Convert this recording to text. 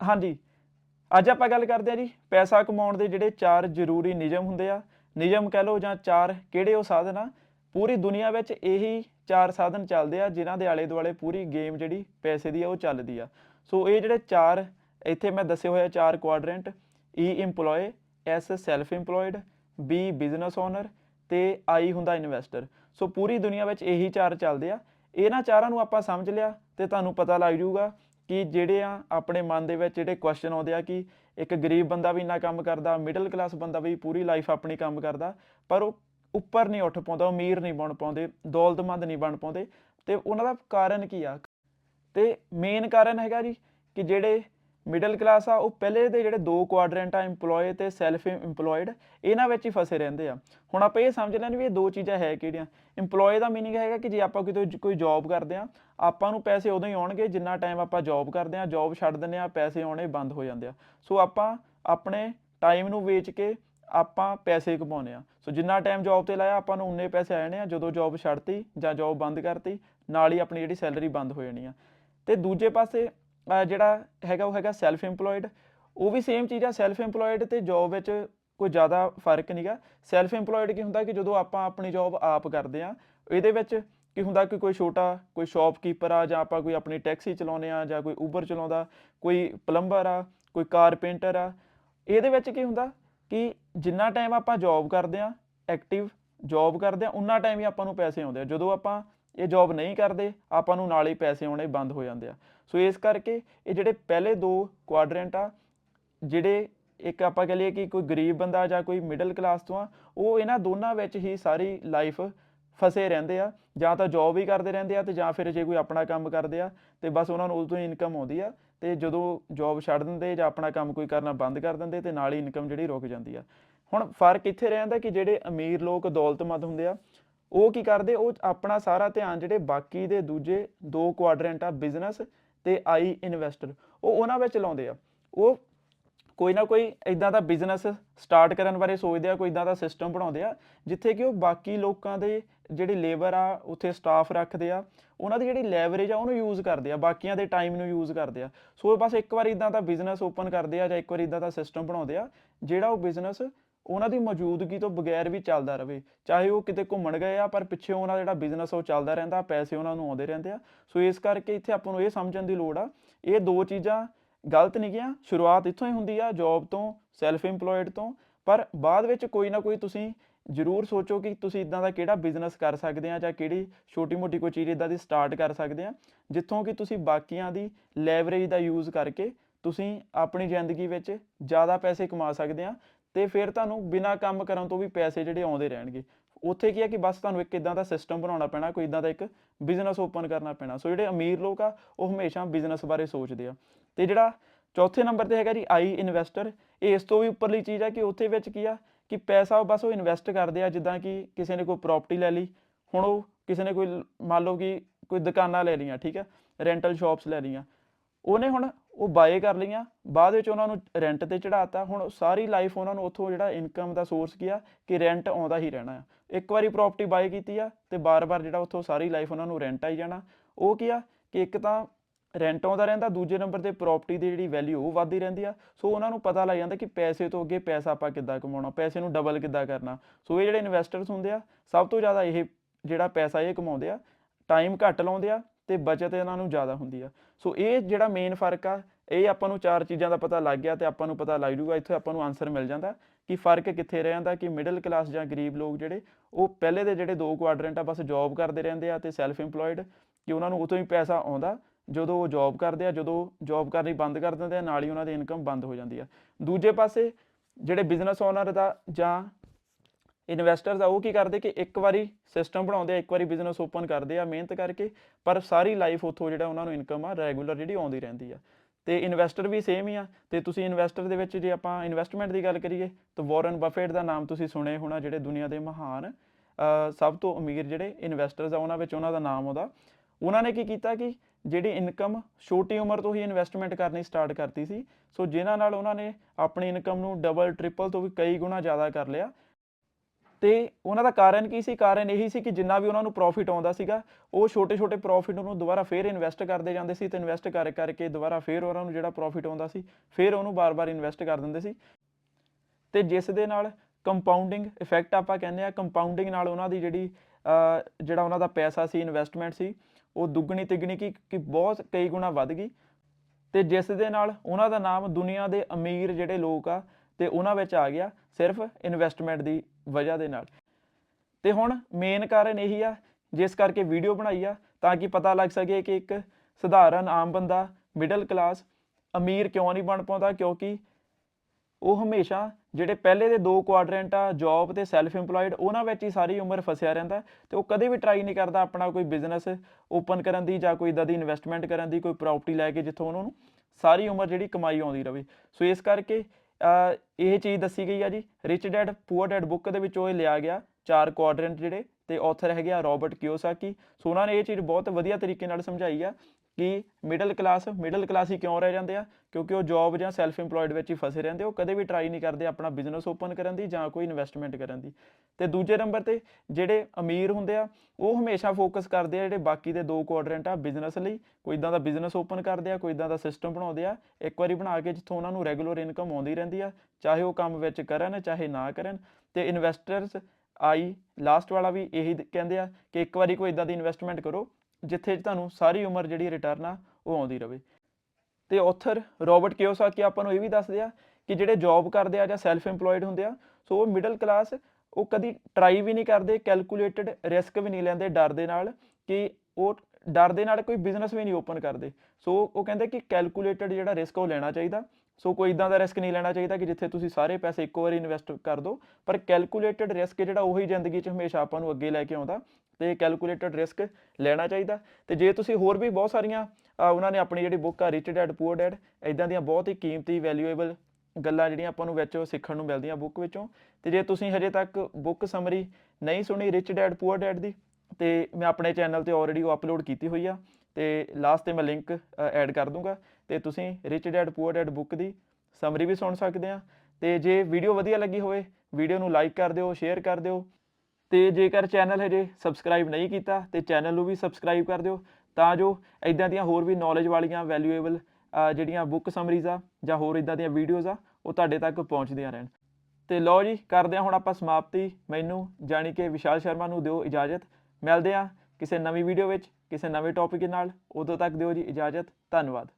ਹਾਂਜੀ। ਅੱਜ ਆਪਾਂ ਗੱਲ ਕਰਦੇ ਹਾਂ ਜੀ ਪੈਸਾ ਕਮਾਉਣ ਦੇ ਜਿਹੜੇ ਚਾਰ ਜ਼ਰੂਰੀ ਨਿਯਮ ਹੁੰਦੇ ਆ। ਨਿਯਮ ਕਹਿ ਲਓ ਜਾਂ ਚਾਰ ਕਿਹੜੇ ਉਹ ਸਾਧਨ ਆ। ਪੂਰੀ ਦੁਨੀਆ ਵਿੱਚ ਇਹੀ ਚਾਰ ਸਾਧਨ ਚੱਲਦੇ ਆ ਜਿਨ੍ਹਾਂ ਦੇ ਆਲੇ ਦੁਆਲੇ ਪੂਰੀ ਗੇਮ ਜਿਹੜੀ ਪੈਸੇ ਦੀ ਆ ਉਹ ਚੱਲਦੀ ਆ। ਸੋ ਇਹ ਜਿਹੜੇ ਚਾਰ ਇੱਥੇ ਮੈਂ ਦੱਸੇ ਹੋਏ ਆ ਚਾਰ quadrant E EMPLOYE S self EMPLOYED B business owner ਤੇ ਆਈ ਹੁੰਦਾ ਇਨਵੈਸਟਰ ਸੋ ਪੂਰੀ ਦੁਨੀਆ ਵਿੱਚ ਇਹੀ ਚਾਰ ਚੱਲਦੇ ਆ। ਇਹਨਾਂ ਚਾਰਾਂ ਨੂੰ ਆਪਾਂ ਸਮਝ ਲਿਆ ਤੇ ਤੁਹਾਨੂੰ ਪਤਾ ਲੱਗ ਜਾਊਗਾ ਕਿ ਜਿਹੜੇ ਆ ਆਪਣੇ ਮਨ ਦੇ ਵਿੱਚ ਜਿਹੜੇ ਕੁਐਸਚਨ ਆਉਂਦੇ ਆ ਕਿ ਇੱਕ ਗਰੀਬ ਬੰਦਾ ਵੀ ਇੰਨਾ ਕੰਮ ਕਰਦਾ ਮਿਡਲ ਕਲਾਸ ਬੰਦਾ ਵੀ ਪੂਰੀ ਲਾਈਫ ਆਪਣੀ ਕੰਮ ਕਰਦਾ, ਪਰ ਉਹ ਉੱਪਰ ਨਹੀਂ ਉੱਠ ਪਾਉਂਦਾ, ਅਮੀਰ ਨਹੀਂ ਬਣ ਪਾਉਂਦੇ, ਦੌਲਤਮੰਦ ਨਹੀਂ ਬਣ ਪਾਉਂਦੇ, ਤੇ ਉਹਨਾਂ ਦਾ ਕਾਰਨ ਕੀ ਆ? ਤੇ ਮੇਨ ਕਾਰਨ ਹੈਗਾ ਜੀ ਕਿ ਜਿਹੜੇ ਮਿਡਲ ਕਲਾਸ ਆ, ਉਹ ਪਹਿਲੇ ਦੇ ਜਿਹੜੇ ਦੋ ਕੁਆਡਰੈਂਟ ਆ EMPLOYE ਤੇ ਸੈਲਫ EMPLOYED ਇਹਨਾਂ ਵਿੱਚ ਹੀ ਫਸੇ ਰਹਿੰਦੇ ਆ। ਹੁਣ ਆਪਾਂ ਇਹ ਸਮਝ ਲੈਣ ਵੀ ਇਹ ਦੋ ਚੀਜ਼ਾਂ ਹੈ ਕਿਹੜੀਆਂ? EMPLOYE ਦਾ ਮੀਨਿੰਗ ਹੈਗਾ ਕਿ ਜੇ ਆਪਾਂ ਕਿਤੇ ਕੋਈ ਜੌਬ ਕਰਦੇ ਆ, ਆਪਾਂ ਨੂੰ ਪੈਸੇ ਉਦੋਂ ਹੀ ਆਉਣਗੇ ਜਿੰਨਾ ਟਾਈਮ ਆਪਾਂ ਜੌਬ ਕਰਦੇ ਆ ਜੌਬ ਛੱਡ ਦਿੰਦੇ ਆ, ਪੈਸੇ ਆਉਣੇ ਬੰਦ ਹੋ ਜਾਂਦੇ ਆ। ਸੋ ਆਪਾਂ ਆਪਣੇ ਟਾਈਮ ਨੂੰ ਵੇਚ ਕੇ ਆਪਾਂ ਪੈਸੇ ਕਮਾਉਂਦੇ ਆ। ਸੋ ਜਿੰਨਾ ਟਾਈਮ ਜੌਬ ਤੇ ਲਾਇਆ, ਆਪਾਂ ਨੂੰ ਉਨੇ ਪੈਸੇ ਆ ਜਾਣੇ ਆ, ਜਦੋਂ ਜੌਬ ਛੱਡਤੀ ਜਾਂ ਜੌਬ ਬੰਦ ਕਰਤੀ, ਨਾਲ ਹੀ ਆਪਣੀ ਜਿਹੜੀ ਸੈਲਰੀ ਬੰਦ ਹੋ ਜਾਣੀ ਆ। ਤੇ ਦੂਜੇ ਪਾਸੇ ਜਿਹੜਾ ਹੈਗਾ ਉਹ ਹੈਗਾ ਸੈਲਫ EMPLOYED ਉਹ ਵੀ ਸੇਮ ਚੀਜ਼ ਆ ਸੈਲਫ EMPLOYED ਤੇ ਜੌਬ ਵਿੱਚ ਕੋਈ ਜ਼ਿਆਦਾ ਫ਼ਰਕ ਨਹੀਂਗਾ ਸੈਲਫ EMPLOYED ਕੀ ਹੁੰਦਾ ਕਿ ਜਦੋਂ ਆਪਾਂ ਆਪਣੀ ਜੌਬ ਆਪ ਕਰਦੇ ਆ, ਇਹਦੇ ਵਿੱਚ ਕੀ ਹੁੰਦਾ ਕਿ ਕੋਈ ਛੋਟਾ ਕੋਈ ਸ਼ਾਪਕੀਪਰ ਆ ਜਾਂ ਆਪਾਂ ਕੋਈ ਆਪਣੀ ਟੈਕਸੀ ਚਲਾਉਂਦੇ ਆ ਜਾਂ ਕੋਈ ਉਬਰ ਚਲਾਉਂਦਾ, ਕੋਈ ਪਲੰਬਰ ਆ, ਕੋਈ ਕਾਰਪੈਂਟਰ ਆ, ਇਹਦੇ ਵਿੱਚ ਕੀ ਹੁੰਦਾ ਕਿ ਜਿੰਨਾ ਟਾਈਮ ਆਪਾਂ ਜੌਬ ਕਰਦੇ ਆ ਐਕਟਿਵ ਜੌਬ ਕਰਦੇ ਆ, ਉਨਾ ਟਾਈਮ ਹੀ ਆਪਾਂ ਨੂੰ ਪੈਸੇ ਆਉਂਦੇ ਆ। ਜਦੋਂ ਆਪਾਂ ਇਹ ਜੌਬ ਨਹੀਂ ਕਰਦੇ, ਆਪਾਂ ਨੂੰ ਨਾਲ ਹੀ ਪੈਸੇ ਆਉਣੇ ਬੰਦ ਹੋ ਜਾਂਦੇ ਆ। ਸੋ ਇਸ ਕਰਕੇ ਇਹ ਜਿਹੜੇ ਪਹਿਲੇ ਦੋ ਕੁਆਡਰੈਂਟ ਆ, ਜਿਹੜੇ ਇੱਕ ਆਪਾਂ ਕਹ ਲਈਏ ਕਿ ਕੋਈ ਗਰੀਬ ਬੰਦਾ ਜਾਂ ਕੋਈ ਮਿਡਲ ਕਲਾਸ ਤੋਂ ਆ, ਉਹ ਇਹਨਾਂ ਦੋਨਾਂ ਵਿੱਚ ਹੀ ਸਾਰੀ ਲਾਈਫ ਫਸੇ ਰਹਿੰਦੇ ਆ। ਜਾਂ ਤਾਂ ਜੌਬ ਹੀ ਕਰਦੇ ਰਹਿੰਦੇ ਆ ਤੇ ਜਾਂ ਫਿਰ ਜੇ ਕੋਈ ਆਪਣਾ ਕੰਮ ਕਰਦੇ ਆ ਤੇ ਬਸ ਉਹਨਾਂ ਨੂੰ ਉਦੋਂ ਹੀ ਇਨਕਮ ਆਉਂਦੀ ਆ ਤੇ ਜਦੋਂ ਜੌਬ ਛੱਡ ਦਿੰਦੇ ਜਾਂ ਆਪਣਾ ਕੰਮ ਕੋਈ ਕਰਨਾ ਬੰਦ ਕਰ ਦਿੰਦੇ ਤੇ ਨਾਲ ਹੀ ਇਨਕਮ ਜਿਹੜੀ ਰੁਕ ਜਾਂਦੀ ਆ। ਹੁਣ ਫ਼ਰਕ ਇੱਥੇ ਰਹਿੰਦਾ ਕਿ ਜਿਹੜੇ ਅਮੀਰ ਲੋਕ ਦੌਲਤਮੰਦ ਹੁੰਦੇ ਆ, ਉਹ ਕੀ ਕਰਦੇ? ਉਹ ਆਪਣਾ ਸਾਰਾ ਧਿਆਨ ਜਿਹੜੇ ਬਾਕੀ ਦੇ ਦੂਜੇ ਦੋ ਕੁਆਡਰੈਂਟ ਆ ਬਿਜ਼ਨਸ ਤੇ ਆਈ ਇਨਵੈਸਟਰ। ਉਹ ਉਹਨਾਂ ਵਿੱਚ ਲਾਉਂਦੇ ਆ। ਉਹ ਕੋਈ ਨਾ ਕੋਈ ਇਦਾਂ ਦਾ ਬਿਜ਼ਨਸ ਸਟਾਰਟ ਕਰਨ ਬਾਰੇ ਸੋਚਦੇ ਆ, ਕੋਈ ਇਦਾਂ ਦਾ ਸਿਸਟਮ ਬਣਾਉਂਦੇ ਆ, ਜਿੱਥੇ ਕਿ ਉਹ ਬਾਕੀ ਲੋਕਾਂ ਦੇ ਜਿਹੜੇ ਲੇਬਰ ਆ, ਉੱਥੇ ਸਟਾਫ ਰੱਖਦੇ ਆ, ਉਹਨਾਂ ਦੀ ਜਿਹੜੀ ਲੈਵਰੇਜ ਆ, ਉਹਨੂੰ ਯੂਜ਼ ਕਰਦੇ ਆ, ਬਾਕੀਆਂ ਦੇ ਟਾਈਮ ਨੂੰ ਯੂਜ਼ ਕਰਦੇ ਆ। ਸੋ ਬਸ ਇੱਕ ਵਾਰ ਇਦਾਂ ਦਾ ਬਿਜ਼ਨਸ ਓਪਨ ਕਰਦੇ ਆ ਜਾਂ ਇੱਕ ਵਾਰ ਇਦਾਂ ਦਾ ਸਿਸਟਮ ਬਣਾਉਂਦੇ ਆ, ਜਿਹੜਾ ਉਹ ਬਿਜ਼ਨਸ ਉਹਨਾਂ ਦੀ ਮੌਜੂਦਗੀ ਤੋਂ ਬਗੈਰ ਵੀ ਚੱਲਦਾ ਰਹੇ ਚਾਹੇ ਉਹ ਕਿਤੇ ਘੁੰਮਣ ਗਏ ਆ, ਪਰ ਪਿੱਛੇ ਉਹਨਾਂ ਦਾ ਜਿਹੜਾ ਬਿਜ਼ਨਸ ਉਹ ਚੱਲਦਾ ਰਹਿੰਦਾ, ਪੈਸੇ ਉਹਨਾਂ ਨੂੰ ਆਉਂਦੇ ਰਹਿੰਦੇ ਆ। ਸੋ ਇਸ ਕਰਕੇ ਇੱਥੇ ਆਪਾਂ ਨੂੰ ਇਹ ਸਮਝਣ ਦੀ ਲੋੜ ਆ, ਇਹ ਦੋ ਚੀਜ਼ਾਂ ਗਲਤ ਨਹੀਂ ਗਿਆ ਸ਼ੁਰੂਆਤ ਇੱਥੋਂ ਹੀ ਹੁੰਦੀ ਆ ਜੌਬ ਤੋਂ ਸੈਲਫ EMPLOYED ਤੋਂ। ਪਰ ਬਾਅਦ ਵਿੱਚ ਕੋਈ ਨਾ ਕੋਈ ਤੁਸੀਂ ਜ਼ਰੂਰ ਸੋਚੋ ਕਿ ਤੁਸੀਂ ਇਦਾਂ ਦਾ ਕਿਹੜਾ ਬਿਜ਼ਨਸ ਕਰ ਸਕਦੇ ਆ ਜਾਂ ਕਿਹੜੀ ਛੋਟੀ-ਮੋਟੀ ਕੋਈ ਚੀਜ਼ ਇਦਾਂ ਦੀ ਸਟਾਰਟ ਕਰ ਸਕਦੇ ਆ, ਜਿੱਥੋਂ ਕਿ ਤੁਸੀਂ ਬਾਕੀਆਂ ਦੀ ਲੈਵਰੇਜ ਦਾ ਯੂਜ਼ ਕਰਕੇ ਤੁਸੀਂ ਆਪਣੀ ਜ਼ਿੰਦਗੀ ਵਿੱਚ ਜ਼ਿਆਦਾ ਪੈਸੇ ਕਮਾ ਸਕਦੇ ਆ। ਤੇ ਫਿਰ ਤੁਹਾਨੂੰ ਬਿਨਾਂ ਕੰਮ ਕਰਨ ਤੋਂ ਵੀ ਪੈਸੇ ਜਿਹੜੇ ਆਉਂਦੇ ਰਹਿਣਗੇ। ਉੱਥੇ ਕੀ ਹੈ ਕਿ ਬਸ ਤੁਹਾਨੂੰ ਇੱਕ ਇਦਾਂ ਦਾ ਸਿਸਟਮ ਬਣਾਉਣਾ ਪੈਣਾ, ਕੋਈ ਇਦਾਂ ਦਾ ਇੱਕ ਬਿਜ਼ਨਸ ਓਪਨ ਕਰਨਾ ਪੈਣਾ। ਸੋ ਜਿਹੜੇ ਅਮੀਰ ਲੋਕ ਆ, ਉਹ ਹਮੇਸ਼ਾ ਬਿਜ਼ਨਸ ਬਾਰੇ ਸੋਚਦੇ ਆ। ਤੇ ਜਿਹੜਾ ਚੌਥੇ ਨੰਬਰ ਤੇ ਹੈਗਾ ਜੀ ਆਈ ਇਨਵੈਸਟਰ ਇਹ ਇਸ ਤੋਂ ਵੀ ਉੱਪਰਲੀ ਚੀਜ਼ ਆ ਕਿ ਉੱਥੇ ਵਿੱਚ ਕੀ ਆ ਕਿ ਪੈਸਾ ਬਸ ਉਹ ਇਨਵੈਸਟ ਕਰਦੇ ਆ, ਜਿੱਦਾਂ ਕਿ ਕਿਸੇ ਨੇ ਕੋਈ ਪ੍ਰਾਪਰਟੀ ਲੈ ਲਈ, ਹੁਣ ਉਹ ਕਿਸੇ ਨੇ ਕੋਈ, ਮੰਨ ਲਓ ਕਿ ਕੋਈ ਦੁਕਾਨਾਂ ਲੈ ਲਈਆਂ, ਠੀਕ ਆ ਰੈਂਟਲ ਸ਼ਾਪਸ ਲੈ ਲਈਆਂ। ਉਹਨੇ ਹੁਣ ਉਹ ਬਾਏ ਕਰ ਲਈਆਂ, ਬਾਅਦ ਵਿੱਚ ਉਹਨਾਂ ਨੂੰ ਰੈਂਟ ਤੇ ਚੜਾਤਾ ਹੁਣ ਸਾਰੀ ਲਾਈਫ ਉਹਨਾਂ ਨੂੰ ਉੱਥੋਂ ਜਿਹੜਾ ਇਨਕਮ ਦਾ ਸੋਰਸ ਕੀ ਆ, ਕਿ ਰੈਂਟ ਆਉਂਦਾ ਹੀ ਰਹਿਣਾ ਆ। ਇੱਕ ਵਾਰੀ ਪ੍ਰਾਪਰਟੀ ਬਾਏ ਕੀਤੀ ਆ, ਤੇ ਬਾਰ-ਬਾਰ ਜਿਹੜਾ ਉੱਥੋਂ ਸਾਰੀ ਲਾਈਫ ਉਹਨਾਂ ਨੂੰ ਰੈਂਟ ਆਈ ਜਾਣਾ। ਉਹ ਕੀ ਆ, ਕਿ ਇੱਕ ਤਾਂ ਰੈਂਟ ਆਉਂਦਾ ਰਹਿੰਦਾ, ਦੂਜੇ ਨੰਬਰ ਤੇ ਪ੍ਰਾਪਰਟੀ ਦੀ ਜਿਹੜੀ ਵੈਲਿਊ ਉਹ ਵੱਧਦੀ ਰਹਿੰਦੀ ਆ। ਸੋ ਉਹਨਾਂ ਨੂੰ ਪਤਾ ਲੱਗ ਜਾਂਦਾ ਕਿ ਪੈਸੇ ਤੋਂ ਅੱਗੇ ਪੈਸਾ ਆਪਾਂ ਕਿੱਦਾਂ ਕਮਾਉਣਾ, ਪੈਸੇ ਨੂੰ ਡਬਲ ਕਿੱਦਾਂ ਕਰਨਾ। ਸੋ ਇਹ ਜਿਹੜੇ ਇਨਵੈਸਟਰਸ ਹੁੰਦੇ ਆ, ਸਭ ਤੋਂ ਜ਼ਿਆਦਾ ਇਹ ਜਿਹੜਾ ਪੈਸਾ ਇਹ ਕਮਾਉਂਦੇ ਆ ਟਾਈਮ ਘੱਟ ਲਾਉਂਦੇ ਆ ਤੇ ਬਚਤ ਇਹਨਾਂ ਨੂੰ ਜ਼ਿਆਦਾ ਹੁੰਦੀ ਆ। ਸੋ ਇਹ ਜਿਹੜਾ ਮੇਨ ਫ਼ਰਕ ਆ, ਇਹ ਆਪਾਂ ਨੂੰ ਚਾਰ ਚੀਜ਼ਾਂ ਦਾ ਪਤਾ ਲੱਗ ਗਿਆ ਤੇ ਆਪਾਂ ਨੂੰ ਪਤਾ ਲੱਗ ਜੂਗਾ ਇੱਥੇ ਆਪਾਂ ਨੂੰ ਆਨਸਰ ਮਿਲ ਜਾਂਦਾ ਕਿ ਫ਼ਰਕ ਕਿੱਥੇ ਰਹਿ ਜਾਂਦਾ, ਕਿ ਮਿਡਲ ਕਲਾਸ ਜਾਂ ਗਰੀਬ ਲੋਕ ਜਿਹੜੇ, ਉਹ ਪਹਿਲੇ ਦੇ ਜਿਹੜੇ ਦੋ ਕੁਆਡਰੈਂਟ ਆ, ਬਸ ਜੌਬ ਕਰਦੇ ਰਹਿੰਦੇ ਆ ਤੇ ਸੈਲਫ EMPLOYED ਕਿ ਉਹਨਾਂ ਨੂੰ ਉਤੋਂ ਹੀ ਪੈਸਾ ਆਉਂਦਾ, ਜਦੋਂ ਉਹ ਜੌਬ ਕਰਦੇ ਆ, ਜਦੋਂ ਜੌਬ ਕਰਨੀ ਬੰਦ ਕਰ ਦਿੰਦੇ ਆ, ਨਾਲ ਹੀ ਉਹਨਾਂ ਦੀ ਇਨਕਮ ਬੰਦ ਹੋ ਜਾਂਦੀ ਆ। ਦੂਜੇ ਪਾਸੇ, ਜਿਹੜੇ ਬਿਜ਼ਨਸ ਓਨਰ ਦਾ ਜਾਂ ਇਨਵੈਸਟਰਸ ਆ, ਉਹ ਕੀ ਕਰਦੇ ਕਿ ਇੱਕ ਵਾਰੀ ਸਿਸਟਮ ਬਣਾਉਂਦੇ ਆ, ਇੱਕ ਵਾਰੀ ਬਿਜ਼ਨਸ ਓਪਨ ਕਰਦੇ ਆ ਮਿਹਨਤ ਕਰਕੇ, ਪਰ ਸਾਰੀ ਲਾਈਫ ਉੱਥੋਂ ਜਿਹੜਾ ਉਹਨਾਂ ਨੂੰ ਇਨਕਮ ਆ ਰੈਗੂਲਰ ਜਿਹੜੀ ਆਉਂਦੀ ਰਹਿੰਦੀ ਆ। ਤੇ ਇਨਵੈਸਟਰ ਵੀ ਸੇਮ ਹੀ ਆ। ਤੇ ਤੁਸੀਂ ਇਨਵੈਸਟਰ ਦੇ ਵਿੱਚ ਜੇ ਆਪਾਂ ਇਨਵੈਸਟਮੈਂਟ ਦੀ ਗੱਲ ਕਰੀਏ, ਤਾਂ ਵਾਰਨ ਬਫੇਟ ਦਾ ਨਾਮ ਤੁਸੀਂ ਸੁਣੇ ਹੋਣਾ, ਜਿਹੜੇ ਦੁਨੀਆ ਦੇ ਮਹਾਨ ਸਭ ਤੋਂ ਅਮੀਰ ਜਿਹੜੇ ਇਨਵੈਸਟਰਸ ਆ, ਉਹਨਾਂ ਵਿੱਚ ਉਹਨਾਂ ਦਾ ਨਾਮ ਆਉਂਦਾ ਉਹਨਾਂ ਨੇ ਕੀ ਕੀਤਾ ਕਿ ਜਿਹੜੀ ਇਨਕਮ ਛੋਟੀ ਉਮਰ ਤੋਂ ਹੀ ਇਨਵੈਸਟਮੈਂਟ ਕਰਨੀ ਸਟਾਰਟ ਕਰਤੀ ਸੀ। ਸੋ ਜਿਨ੍ਹਾਂ ਨਾਲ ਉਹਨਾਂ ਨੇ ਆਪਣੀ ਇਨਕਮ ਨੂੰ ਡਬਲ ਟ੍ਰਿਪਲ ਤੋਂ ਵੀ ਕਈ ਗੁਣਾ ਜ਼ਿਆਦਾ ਕਰ ਲਿਆ। ਤੇ ਉਹਨਾਂ ਦਾ ਕਾਰਨ ਕੀ ਸੀ? ਕਾਰਨ ਇਹੀ ਸੀ ਕਿ ਜਿੰਨਾ ਵੀ ਉਹਨਾਂ ਨੂੰ ਪ੍ਰੋਫਿਟ ਆਉਂਦਾ ਸੀਗਾ, ਉਹ ਛੋਟੇ-ਛੋਟੇ ਪ੍ਰੋਫਿਟ ਨੂੰ ਦੁਬਾਰਾ ਫੇਰ ਇਨਵੈਸਟ ਕਰਦੇ ਜਾਂਦੇ ਸੀ ਤੇ ਇਨਵੈਸਟ ਕਰ, ਕਰਕੇ ਦੁਬਾਰਾ ਫੇਰ ਉਹਨਾਂ ਨੂੰ ਜਿਹੜਾ ਪ੍ਰੋਫਿਟ ਆਉਂਦਾ ਸੀ, ਫੇਰ ਉਹਨੂੰ ਬਾਰ-ਬਾਰ ਇਨਵੈਸਟ ਕਰ ਦਿੰਦੇ ਸੀ। ਤੇ ਜਿਸ ਦੇ ਨਾਲ ਕੰਪਾਊਂਡਿੰਗ ਇਫੈਕਟ ਆਪਾਂ ਕਹਿੰਦੇ ਆ ਕੰਪਾਊਂਡਿੰਗ ਨਾਲ ਉਹਨਾਂ ਦੀ ਜਿਹੜੀ ਜਿਹੜਾ ਉਹਨਾਂ ਦਾ ਪੈਸਾ ਸੀ ਇਨਵੈਸਟਮੈਂਟ ਸੀ, ਉਹ ਦੁੱਗਣੀ ਤਿੱਗਣੀ ਕੀ, ਕਿ ਬਹੁਤ ਕਈ ਗੁਣਾ ਵੱਧ ਗਈ। ਤੇ ਜਿਸ ਦੇ ਨਾਲ ਉਹਨਾਂ ਦਾ ਨਾਮ ਦੁਨੀਆ ਦੇ ਅਮੀਰ ਜਿਹੜੇ ਲੋਕ ਆ ਤੇ ਉਹਨਾਂ ਵਿੱਚ ਆ ਗਿਆ ਸਿਰਫ ਇਨਵੈਸਟਮੈਂਟ ਦੀ ਵਜ੍ਹਾ ਦੇ ਨਾਲ। ਤੇ ਹੁਣ ਮੇਨ ਕਾਰਨ ਇਹੀ ਆ, ਜਿਸ ਕਰਕੇ ਵੀਡੀਓ ਬਣਾਈ ਆ, ਤਾਂ ਕਿ ਪਤਾ ਲੱਗ ਸਕੇ ਕਿ ਇੱਕ ਸਧਾਰਨ ਆਮ ਬੰਦਾ ਮਿਡਲ ਕਲਾਸ ਅਮੀਰ ਕਿਉਂ ਨਹੀਂ ਬਣ ਪਾਉਂਦਾ, ਕਿਉਂਕਿ ਉਹ ਹਮੇਸ਼ਾ ਜਿਹੜੇ ਪਹਿਲੇ ਦੇ ਦੋ ਕੁਆਡਰੈਂਟ ਆ ਜੌਬ ਤੇ ਸੈਲਫ EMPLOYED ਉਹਨਾਂ ਵਿੱਚ ਹੀ ਸਾਰੀ ਉਮਰ ਫਸਿਆ ਰਹਿੰਦਾ ਤੇ ਉਹ ਕਦੇ ਵੀ ਟਰਾਈ ਨਹੀਂ ਕਰਦਾ ਆਪਣਾ ਕੋਈ ਬਿਜ਼ਨਸ ਓਪਨ ਕਰਨ ਦੀ ਜਾਂ ਕੋਈ ਇਦਾਂ ਦੀ ਇਨਵੈਸਟਮੈਂਟ ਕਰਨ ਦੀ, ਕੋਈ ਪ੍ਰਾਪਰਟੀ ਲੈ ਕੇ ਜਿੱਥੋਂ ਉਹਨਾਂ ਨੂੰ, ਸਾਰੀ ਉਮਰ ਜਿਹੜੀ ਕਮਾਈ ਆਉਂਦੀ ਰਵੇ। ਸੋ ਇਸ ਕਰਕੇ ਇਹ ਚੀਜ਼ ਦੱਸੀ ਗਈ ਆ ਜੀ rich dad poor dad book ਦੇ ਵਿੱਚੋਂ ਇਹ ਲਿਆ ਗਿਆ, ਚਾਰ ਕੁਆਡਰੈਂਟ ਜਿਹੜੇ, ਤੇ ਆਥਰ ਹੈਗੇ ਆ ਰੋਬਰਟ ਕਿਓਸਾਕੀ। ਸੋ ਉਹਨਾਂ ਨੇ ਇਹ ਚੀਜ਼ ਬਹੁਤ ਵਧੀਆ ਤਰੀਕੇ ਨਾਲ ਸਮਝਾਈ ਆ। ਕਿ ਮਿਡਲ ਕਲਾਸ ਮਿਡਲ ਕਲਾਸ ਹੀ ਕਿਉਂ ਰਹਿ ਜਾਂਦੇ ਆ? ਕਿਉਂਕਿ ਉਹ ਜੌਬ ਜਾਂ ਸੈਲਫ EMPLOYED ਵਿੱਚ ਹੀ ਫਸੇ ਰਹਿੰਦੇ ਉਹ ਕਦੇ ਵੀ ਟਰਾਈ ਨਹੀਂ ਕਰਦੇ ਆਪਣਾ ਬਿਜ਼ਨਸ ਓਪਨ ਕਰਨ ਦੀ ਜਾਂ ਕੋਈ ਇਨਵੈਸਟਮੈਂਟ ਕਰਨ ਦੀ। ਤੇ ਦੂਜੇ ਨੰਬਰ ਤੇ ਜਿਹੜੇ ਅਮੀਰ ਹੁੰਦੇ ਆ, ਉਹ ਹਮੇਸ਼ਾ ਫੋਕਸ ਕਰਦੇ ਆ ਜਿਹੜੇ ਬਾਕੀ ਦੇ ਦੋ ਕੁਆਡਰੈਂਟ ਆ ਬਿਜ਼ਨਸ ਲਈ। ਕੋਈ ਇਦਾਂ ਦਾ ਬਿਜ਼ਨਸ ਓਪਨ ਕਰਦੇ ਆ, ਕੋਈ ਇਦਾਂ ਦਾ ਸਿਸਟਮ ਬਣਾਉਂਦੇ ਆ। ਇੱਕ ਵਾਰੀ ਬਣਾ ਕੇ ਜਿੱਥੋਂ ਉਹਨਾਂ ਨੂੰ ਰੈਗੂਲਰ ਇਨਕਮ ਆਉਂਦੀ ਰਹਿੰਦੀ ਆ, ਚਾਹੇ ਉਹ ਕੰਮ ਵਿੱਚ ਕਰਨ, ਚਾਹੇ ਨਾ ਕਰਨ। ਤੇ ਇਨਵੈਸਟਰਸ ਆਈ ਲਾਸਟ ਵਾਲਾ ਵੀ ਇਹੀ ਕਹਿੰਦੇ ਆ ਕਿ ਇੱਕ ਵਾਰੀ ਕੋਈ ਇਦਾਂ ਦੀ ਇਨਵੈਸਟਮੈਂਟ ਕਰੋ। ਜਿੱਥੇ ਤੁਹਾਨੂੰ ਸਾਰੀ ਉਮਰ ਜਿਹੜੀ ਰਿਟਰਨ ਆ, ਉਹ ਆਉਂਦੀ ਰਵੇ। ਤੇ ਆਥਰ ਰੋਬਰਟ ਕਿਓਸਾਕੀ ਆਪਾਂ ਨੂੰ ਇਹ ਵੀ ਦੱਸਦੇ ਆ ਕਿ ਜਿਹੜੇ ਜੌਬ ਕਰਦੇ ਆ ਜਾਂ ਸੈਲਫ EMPLOYED ਹੁੰਦੇ ਆ, ਸੋ ਉਹ ਮਿਡਲ ਕਲਾਸ ਉਹ ਕਦੀ ਟਰਾਈ ਵੀ ਨਹੀਂ ਕਰਦੇ ਕੈਲਕੂਲੇਟਡ ਰਿਸਕ ਵੀ ਨਹੀਂ ਲੈਂਦੇ ਡਰ ਦੇ ਨਾਲ ਕਿ ਉਹ ਡਰ ਦੇ ਨਾਲ ਕੋਈ ਬਿਜ਼ਨਸ ਵੀ ਨਹੀਂ ਓਪਨ ਕਰਦੇ। ਸੋ ਉਹ ਕਹਿੰਦੇ ਕਿ ਕੈਲਕੂਲੇਟਡ ਜਿਹੜਾ ਰਿਸਕ ਉਹ ਲੈਣਾ ਚਾਹੀਦਾ। ਸੋ ਕੋਈ ਇਦਾਂ ਦਾ ਰਿਸਕ ਨਹੀਂ ਲੈਣਾ ਚਾਹੀਦਾ ਕਿ ਜਿੱਥੇ ਤੁਸੀਂ ਸਾਰੇ ਪੈਸੇ ਇੱਕੋ ਵਾਰੀ ਇਨਵੈਸਟ ਕਰ ਦਿਓ ਪਰ ਕੈਲਕੂਲੇਟਡ ਰਿਸਕ ਜਿਹੜਾ ਉਹੀ ਜ਼ਿੰਦਗੀ 'ਚ ਹਮੇਸ਼ਾ ਆਪਾਂ ਨੂੰ ਅੱਗੇ ਲੈ ਕੇ ਆਉਂਦਾ। ਤੇ ਕੈਲਕੂਲੇਟਡ ਰਿਸਕ ਲੈਣਾ ਚਾਹੀਦਾ। ਤੇ ਜੇ ਤੁਸੀਂ ਹੋਰ ਵੀ ਬਹੁਤ ਸਾਰੀਆਂ ਉਹਨਾਂ ਨੇ ਆਪਣੀ ਜਿਹੜੀ ਬੁੱਕ ਆ ਰਿਚ ਡੈਡ ਪੂਅਰ ਡੈਡ ਇਦਾਂ ਦੀਆਂ ਬਹੁਤ ਹੀ ਕੀਮਤੀ ਵੈਲਿਊਏਬਲ ਗੱਲਾਂ ਜਿਹੜੀਆਂ ਆਪਾਂ ਨੂੰ ਵਿੱਚੋਂ ਸਿੱਖਣ ਨੂੰ ਮਿਲਦੀਆਂ ਬੁੱਕ ਵਿੱਚੋਂ, ਤੇ ਜੇ ਤੁਸੀਂ ਹਜੇ ਤੱਕ ਬੁੱਕ ਸਮਰੀ ਨਹੀਂ ਸੁਣੀ ਰਿਚ ਡੈਡ ਪੂਅਰ ਡੈਡ ਦੀ, ਤੇ ਮੈਂ ਆਪਣੇ ਚੈਨਲ ਤੇ ਆਲਰੇਡੀ ਉਹ ਅਪਲੋਡ ਕੀਤੀ ਹੋਈ ਆ, ਤੇ ਲਾਸਟ ਤੇ ਮੈਂ ਲਿੰਕ ਐਡ ਕਰ ਦੂੰਗਾ, ਤੇ ਤੁਸੀਂ rich dad poor dad book ਦੀ ਸਮਰੀ ਵੀ ਸੁਣ ਸਕਦੇ ਆ। ਤੇ ਜੇ ਵੀਡੀਓ ਵਧੀਆ ਲੱਗੀ ਹੋਵੇ ਵੀਡੀਓ ਨੂੰ ਲਾਈਕ ਕਰ ਦਿਓ ਸ਼ੇਅਰ ਕਰ ਦਿਓ ਤੇ ਜੇਕਰ ਚੈਨਲ ਹਜੇ ਸਬਸਕ੍ਰਾਈਬ ਨਹੀਂ ਕੀਤਾ ਤੇ ਚੈਨਲ ਨੂੰ ਵੀ ਸਬਸਕ੍ਰਾਈਬ ਕਰ ਦਿਓ, ਤਾਂ ਜੋ ਇਦਾਂ ਦੀਆਂ ਹੋਰ ਵੀ ਨੌਲੇਜ ਵਾਲੀਆਂ ਵੈਲਿਊਏਬਲ ਜਿਹੜੀਆਂ ਬੁੱਕ ਸਮਰੀਜ਼ ਆ ਜਾਂ ਹੋਰ ਇਦਾਂ ਦੀਆਂ ਵੀਡੀਓਜ਼ ਆ, ਉਹ ਤੁਹਾਡੇ ਤੱਕ ਪਹੁੰਚਦੀਆਂ ਰਹਿਣ। ਤੇ ਲਓ ਜੀ, ਕਰਦੇ ਹਾਂ ਹੁਣ ਆਪਾਂ ਸਮਾਪਤੀ। ਮੈਨੂੰ ਜਾਣੀ ਕਿ ਵਿਸ਼ਾਲ ਸ਼ਰਮਾ ਨੂੰ ਦਿਓ ਇਜਾਜ਼ਤ। ਮਿਲਦੇ ਆ ਕਿਸੇ ਨਵੀਂ ਵੀਡੀਓ ਵਿੱਚ, ਕਿਸੇ ਨਵੇਂ ਟੌਪਿਕ ਨਾਲ। ਉਦੋਂ ਤੱਕ ਦਿਓ ਜੀ ਇਜਾਜ਼ਤ। ਧੰਨਵਾਦ।